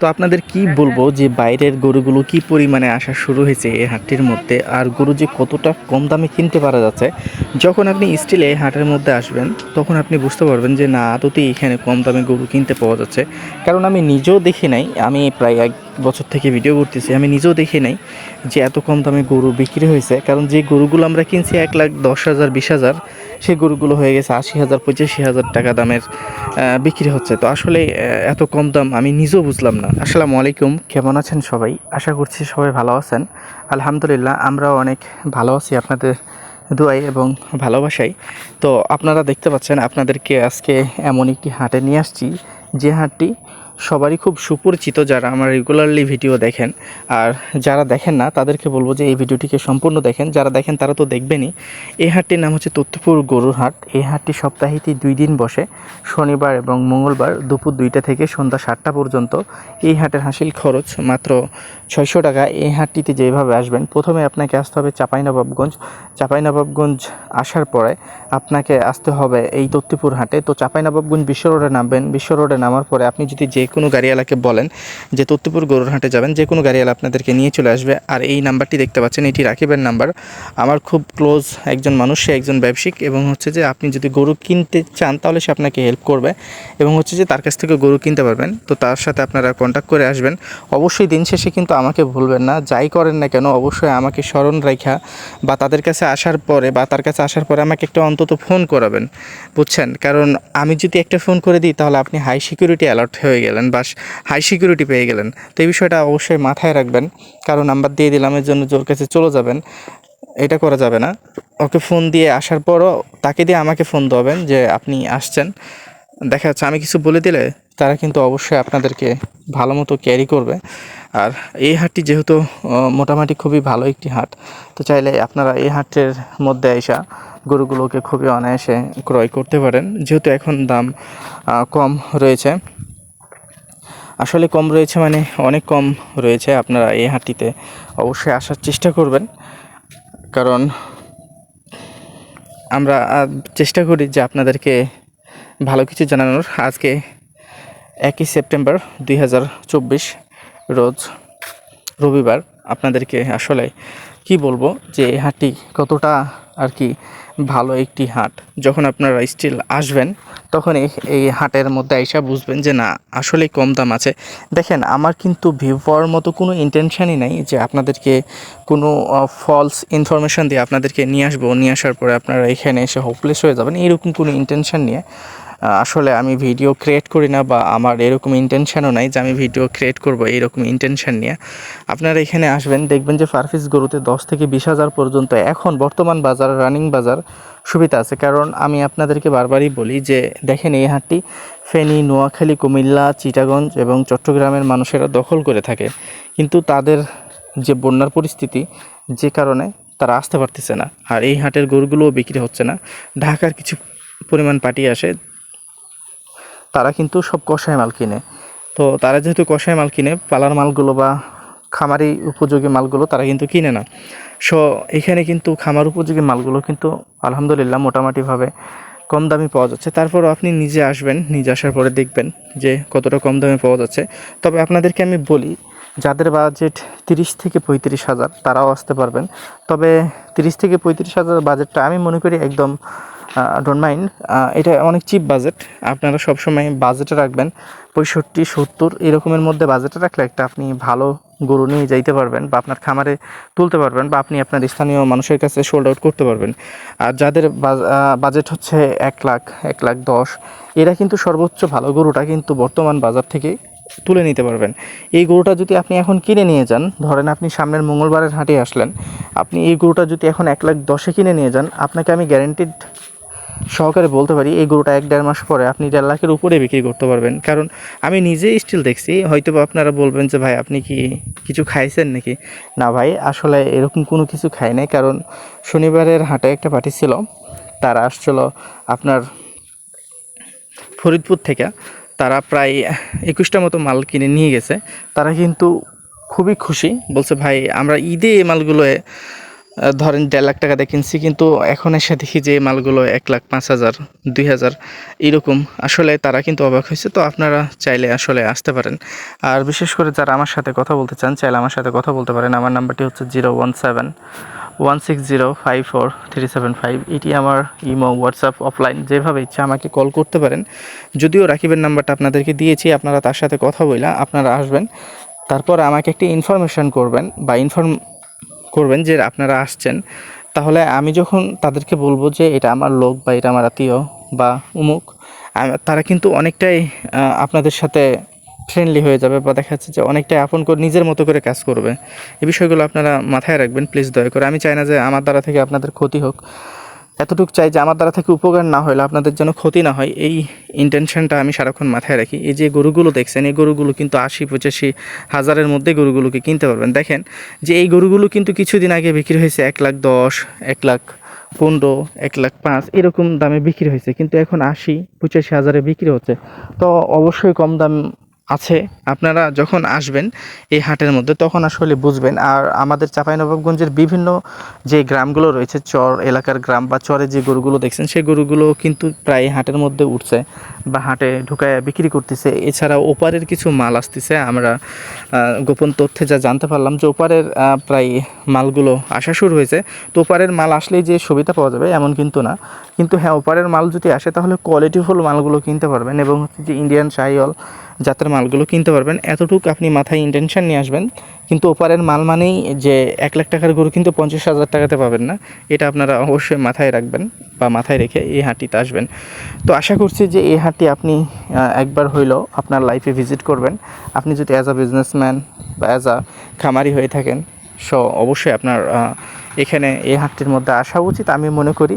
তো আপনাদের কি বলব যে বাইরের গরুগুলো কি পরিমাণে আসা শুরু হয়েছে এই হাটটির মধ্যে? আর গরু যে কতটা কম দামে কিনতে পারা যাচ্ছে, যখন আপনি স্টিলে এই হাটের মধ্যে আসবেন, তখন আপনি বুঝতে পারবেন যে না, আদতেই এখানে কম দামে গরু কিনতে পাওয়া যাচ্ছে। কারণ আমি নিজেও দেখি নাই, আমি প্রায় এক বছর থেকে ভিডিও করতেছি, আমি নিজেও দেখি নাই যে এত কম দামে গরু বিক্রি হয়েছে। কারণ যে গরুগুলো আমরা কিনছি এক লাখ দশ হাজার, বিশ হাজার সেই গরুগুলো হয়ে গেছে আশি হাজার, পঁচাশি হাজার টাকা দামের বিক্রি হচ্ছে। তো আসলে এত কম দাম আমি নিজেও বুঝলাম না। আসসালামু আলাইকুম, কেমন আছেন সবাই? আশা করছি সবাই ভালো আছেন। আলহামদুলিল্লাহ, আমরাও অনেক ভালো আছি আপনাদের দোয়াই এবং ভালোবাসাই তো আপনারা দেখতে পাচ্ছেন, আপনাদেরকে আজকে এমন একটি হাটে নিয়ে আসছি। যে হাটটি সবারই খুব সুপরিচিত যারা আমার রেগুলারলি ভিডিও দেখেন। আর যারা দেখেন না, তাদেরকে বলব যে এই ভিডিওটিকে সম্পূর্ণ দেখেন। যারা দেখেন, তারা তো দেখবেনই। এই হাটটির নাম হচ্ছে তত্ত্বপুর গরুর হাট। এই হাটটি সপ্তাহেতে দুই দিন বসে। শনিবার এবং মঙ্গলবার দুপুর দুইটা থেকে সন্ধ্যা সাতটা পর্যন্ত এই হাটের হাসিল খরচ মাত্র ছয়শো টাকা। এই হাটটিতে যেভাবে আসবেন, প্রথমে আপনাকে আসতে হবে চাঁপাইনবাবগঞ্জ। চাঁপাইনবাবগঞ্জ আসার পরে আপনাকে আসতে হবে এই তত্ত্বপুর হাটে। তো চাঁপাইনবাবগঞ্জ বিশ্ব রোডে নামবেন। বিশ্ব রোডে নামার পরে আপনি যদি যে কোনো গাড়িওয়ালাকে বলেন যে তত্ত্বপুর গরুর হাটে যাবেন, যে কোনো গাড়িওয়ালা আপনাদেরকে নিয়ে চলে আসবে। আর এই নাম্বারটি দেখতে পাচ্ছেন, এটি রাকিবের নাম্বার। আমার খুব ক্লোজ একজন মানুষ, সে একজন ব্যবসায়িক এবং হচ্ছে যে আপনি যদি গরু কিনতে চান তাহলে সে আপনাকে হেল্প করবে এবং হচ্ছে যে তার কাছ থেকে গরু কিনতে পারবেন। তো তার সাথে আপনারা কন্ট্যাক্ট করে আসবেন। অবশ্যই দিন শেষে কিন্তু আমাকে ভুলবেন না, যাই করেন না কেন, অবশ্যই আমাকে স্মরণ রেখা বা তাদের কাছে আসার পরে বা তার কাছে আসার পরে আমাকে একটা অন্তত ফোন করাবেন, বুঝছেন? কারণ আমি যদি একটা ফোন করে দিই তাহলে আপনি হাই সিকিউরিটি অ্যালার্ট হয়ে গেলেন। বা হাই সিকিউরিটি পেয়ে গেলেন। তো এই বিষয়টা অবশ্যই মাথায় রাখবেন। কারণ নাম্বার দিয়ে দিলাম, এর জন্য জোর কাছে চলে যাবেন। এটা করা যাবে না। ওকে ফোন দিয়ে আসার পরও তাকে দিয়ে আমাকে ফোন দেবেন যে আপনি আসছেন। দেখা যাচ্ছে আমি কিছু বলে দিলে তারা কিন্তু অবশ্যই আপনাদেরকে ভালো মতো ক্যারি করবে। আর এই হাটটি যেহেতু মোটামুটি খুবই ভালো একটি হাট, তো চাইলে আপনারা এই হাটের মধ্যে এসা গরুগুলোকে খুবই অনায়াসে ক্রয় করতে পারেন। যেহেতু এখন দাম কম রয়েছে। আসলে কম রয়েছে মানে অনেক কম রয়েছে আপনারা এই হাটটিতে অবশ্যই আসার চেষ্টা করবেন। কারণ আমরা চেষ্টা করি যে আপনাদেরকে ভালো কিছু জানানোর। আজকে একই সেপ্টেম্বর দুই হাজার চব্বিশ রোজ রবিবার। আপনাদেরকে আসলে কি বলব যে হাটটি কতটা আর কি, ভালো একটি হাট। যখন আপনারা স্টিল আসবেন, তখন এই হাটের মধ্যে আইসা বুঝবেন যে না, আসলে কম দাম আছে। দেখেন, আমার কিন্তু ভিউ পাওয়ার মতো কোনো ইন্টেনশানই নাই যে আপনাদেরকে কোনো ফলস ইনফরমেশান দিয়ে আপনাদেরকে নিয়ে আসব। নিয়ে আসার পরে আপনারা এখানে এসে হোপলেস হয়ে যাবেন, এরকম কোনো ইন্টেনশান নিয়ে আসলে আমি ভিডিও ক্রিয়েট করি না বা আমার এরকম ইন্টেনশানও নাই যে আমি ভিডিও ক্রিয়েট করব এরকম ইন্টেনশান নিয়ে। আপনারা এখানে আসবেন, দেখবেন যে ফারফিস গরুতে দশ থেকে বিশ হাজার পর্যন্ত এখন বর্তমান বাজার রানিং বাজার সুবিধা আছে। কারণ আমি আপনাদেরকে বারবারই বলি যে, দেখেন এই হাটটি ফেনী, নোয়াখালী, কুমিল্লা, চিটাগঞ্জ এবং চট্টগ্রামের মানুষেরা দখল করে থাকে। কিন্তু তাদের যে বন্যার পরিস্থিতি, যে কারণে তারা আসতে পারতেছে না। আর এই হাটের গরুগুলোও বিক্রি হচ্ছে না। ঢাকার কিছু পরিমাণ পার্টি আসে তারা কিন্তু সব কষায় মাল কিনে। তো তারা যেহেতু কষায় মাল কিনে, পালার মালগুলো বা খামারি উপযোগী মালগুলো তারা কিন্তু কিনে না। সো এখানে কিন্তু খামার উপযোগী মালগুলো কিন্তু আলহামদুলিল্লাহ মোটামুটিভাবে কম দামে পাওয়া যাচ্ছে। তারপরও আপনি নিজে আসবেন, নিজে আসার পরে দেখবেন যে কতটা কম দামে পাওয়া যাচ্ছে। তবে আপনাদেরকে আমি বলি, যাদের বাজেট তিরিশ থেকে পঁয়ত্রিশ হাজার, তারাও আসতে পারবেন। তবে তিরিশ থেকে পঁয়ত্রিশ হাজার বাজেটটা আমি মনে করি একদম ডোন্ট মাইন্ড এটা অনেক চিপ বাজেট আপনারা সবসময় বাজেটে রাখবেন। পঁয়ষট্টি, সত্তর এরকমের মধ্যে বাজেটে রাখলে একটা আপনি ভালো গরু নিয়ে যাইতে পারবেন বা আপনার খামারে তুলতে পারবেন বা আপনি আপনার স্থানীয় মানুষের কাছে সোল্ড আউট করতে পারবেন। আর যাদের বাজেট হচ্ছে এক লাখ এক লাখ দশ, এরা কিন্তু সর্বোচ্চ ভালো গরুটা কিন্তু বর্তমান বাজার থেকে তুলে নিতে পারবেন। এই গরুটা যদি আপনি এখন কিনে নিয়ে যান, ধরেন আপনি সামনের মঙ্গলবারের হাটে আসলেন, আপনি এই গরুটা যদি এখন এক লাখ দশে কিনে নিয়ে যান, আপনাকে আমি গ্যারেন্টিড সহকারে বলতে পারি এই গরুটা এক দেড় মাস পরে আপনি দেড় লাখের উপরে বিক্রি করতে পারবেন। কারণ আমি নিজেই স্টিল দেখছি হয়তো আপনারা বলবেন যে ভাই আপনি কি কিছু খাইছেন নাকি? না ভাই আসলে এরকম কোনো কিছু খাই নাই। কারণ শনিবারের হাটে একটা পার্টি ছিল তারা আসছিল আপনার ফরিদপুর থেকে। তারা প্রায় একুশটা মতো মাল কিনে নিয়ে গেছে। তারা কিন্তু খুবই খুশি বলছে ভাই আমরা ঈদে এই মালগুলো আহ, ধরেন দেড় লাখ টাকা দিয়ে কিনছি, কিন্তু এখন এসে দেখি যে মালগুলো এক লাখ পাঁচ হাজার, দুই হাজার এরকম আসলে তারা কিন্তু অবাক হয়েছে, তো আপনারা চাইলে আসলে আসতে পারেন। আর বিশেষ করে যারা আমার সাথে কথা বলতে চান, চাইলে আমার সাথে কথা বলতে পারেন। আমার নাম্বারটি হচ্ছে zero one seven, one six zero five four three seven five. এটি আমার ইমো, হোয়াটসঅ্যাপ, অফলাইন, যেভাবে ইচ্ছা আমাকে কল করতে পারেন। যদিও রাকিবের নাম্বারটা আপনাদেরকে দিয়েছি, আপনারা তার সাথে কথা বইলা আপনারা আসবেন। তারপর আমাকে একটি ইনফরমেশন করবেন বা ইনফর্ম করবেন যে আপনারা আসছেন, তাহলে আমি যখন তাদেরকে বলব যে এটা আমার লোক বা এটা আমার আত্মীয় বা উমুক তারা কিন্তু অনেকটাই আপনাদের সাথে ফ্রেন্ডলি হয়ে যাবে বা দেখা যাচ্ছে যে অনেকটাই আপন করে, নিজের মতো করে কাজ করবে। এই বিষয়গুলো আপনারা মাথায় রাখবেন প্লিজ দয়া করে। আমি চাই না যে আমার দ্বারা থেকে আপনাদের ক্ষতি হোক। এতটুকু চাই যে আমার দ্বারা থেকে উপকার না হলে আপনাদের যেন ক্ষতি না হয়। এই ইন্টেনশনটা আমি সারাক্ষণ মাথায় রাখি। এই যে গরুগুলো দেখছেন, এই গরুগুলো কিন্তু আশি, পঁচাশি হাজারের মধ্যে গরুগুলোকে কিনতে পারবেন। দেখেন যে এই গরুগুলো কিন্তু কিছুদিন আগে বিক্রি হয়েছে এক লাখ দশ, এক লাখ পনেরো, এক লাখ পাঁচ, এরকম দামে বিক্রি হয়েছে। কিন্তু এখন আশি, পঁচাশি হাজারে বিক্রি হচ্ছে। তো অবশ্যই কম দাম আছে, আপনারা যখন আসবেন এই হাটের মধ্যে, তখন আসলে বুঝবেন। আর আমাদের চাঁপাইনবাবগঞ্জের বিভিন্ন যে গ্রামগুলো রয়েছে, চর এলাকার গ্রাম বা চরে যে গরুগুলো দেখছেন, সেই গরুগুলো কিন্তু প্রায় হাটের মধ্যে উঠছে বা হাটে ঢুকায় বিক্রি করতেছে। এছাড়া ওপারের কিছু মাল আসতেছে, আমরা গোপন তথ্যে যা জানতে পারলাম যে ওপারের প্রায় মালগুলো আসা শুরু হয়েছে। তো ওপারের মাল আসলেই যে সুবিধা পাওয়া যাবে এমন কিন্তু না। কিন্তু হ্যাঁ ওপারের মাল যদি আসে, তাহলে কোয়ালিটিফুল মালগুলো কিনতে পারবেন এবং হচ্ছে যে ইন্ডিয়ান শাহিওয়াল জাতের মালগুলো কিনতে পারবেন। এতটুকু আপনি মাথায় ইন্টেনশন নিয়ে আসবেন। কিন্তু ওপারের মাল মানেই যে এক লাখ টাকার গরু কিন্তু পঞ্চাশ হাজার টাকাতে পাবেন না, এটা আপনারা অবশ্যই মাথায় রাখবেন বা মাথায় রেখে এই হাটটিতে আসবেন। তো আশা করছি যে এই হাটটি আপনি একবার হইলেও আপনার লাইফে ভিজিট করবেন। আপনি যদি অ্যাজ আ বিজনেসম্যান বা অ্যাজ আ খামারি হয়ে থাকেন সো অবশ্যই আপনার এখানে এই হাটটির মধ্যে আসা উচিত, আমি মনে করি।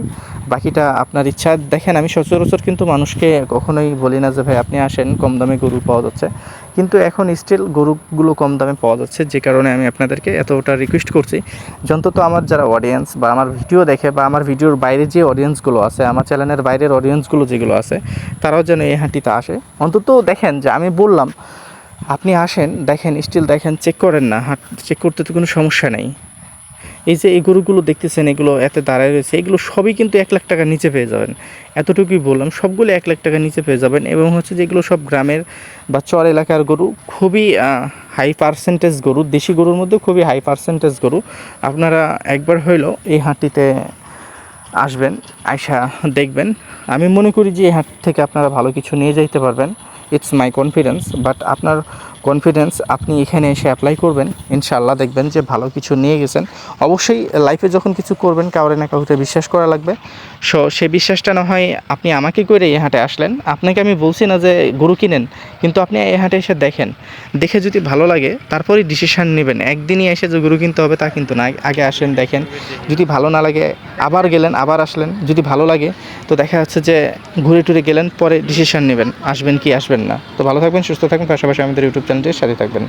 বাকিটা আপনার ইচ্ছা। দেখেন, আমি সচরাচর কিন্তু মানুষকে কখনোই বলি না যে, ভাই, আপনি আসেন, কম দামে গরু পাওয়া যাচ্ছে। কিন্তু এখন স্টিল গরুগুলো কম দামে পাওয়া যাচ্ছে, যে কারণে আমি আপনাদেরকে এতটা রিকোয়েস্ট করছি। যে অন্তত আমার যারা অডিয়েন্স বা আমার ভিডিও দেখে বা আমার ভিডিওর বাইরে যে অডিয়েন্সগুলো আছে, আমার চ্যানেলের বাইরের অডিয়েন্সগুলো যেগুলো আছে, তারাও যেন এই হাঁটিতে আসে। অন্তত দেখেন যে, আমি বললাম, আপনি আসেন, দেখেন স্টিল দেখেন চেক করেন না। হাট চেক করতে তো কোনো সমস্যা নেই। এই যে এই গরুগুলো দেখতেছেন, এগুলো এতে দাঁড়ায় রয়েছে, এগুলো সবই কিন্তু এক লাখ টাকার নিচে পেয়ে যাবেন। এতটুকুই বললাম, সবগুলো এক লাখ টাকার নিচে পেয়ে যাবেন এবং হচ্ছে যেগুলো সব গ্রামের বা চর এলাকার গরু, খুবই হাই পার্সেন্টেজ গরু, দেশি গরুর মধ্যে খুবই হাই পার্সেন্টেজ গরু। আপনারা একবার হইলেও এই হাটটিতে আসবেন আয়সা দেখবেন। আমি মনে করি যে এই হাট থেকে আপনারা ভালো কিছু নিয়ে যাইতে পারবেন। ইটস মাই কনফিডেন্স বাট আপনার কনফিডেন্স আপনি এখানে এসে অ্যাপ্লাই করবেন ইনশাল্লাহ দেখবেন যে ভালো কিছু নিয়ে গেছেন। অবশ্যই লাইফে যখন কিছু করবেন, কাউরে না কাউকে বিশ্বাস করা লাগবে। সো সেই বিশ্বাসটা না হয় আপনি আমাকে করে এই হাটে আসলেন। আপনাকে আমি বলছি না যে গরু কিনেন, কিন্তু আপনি এই হাটে এসে দেখেন। দেখে যদি ভালো লাগে তারপরেই ডিসিশান নেবেন। একদিনই এসে যে গরু কিনতে হবে তা কিন্তু না। আগে আসেন দেখেন। যদি ভালো না লাগে, আবার গেলেন, আবার আসলেন। যদি ভালো লাগে, তো দেখা যাচ্ছে যে ঘুরে টুরে গেলেন, পরে ডিসিশান নেবেন। আসবেন কি, আসবেন না। তো ভালো থাকবেন, সুস্থ থাকবেন। পাশাপাশি আমাদের ইউটিউব চ্যানেলটির সাথে থাকবেন।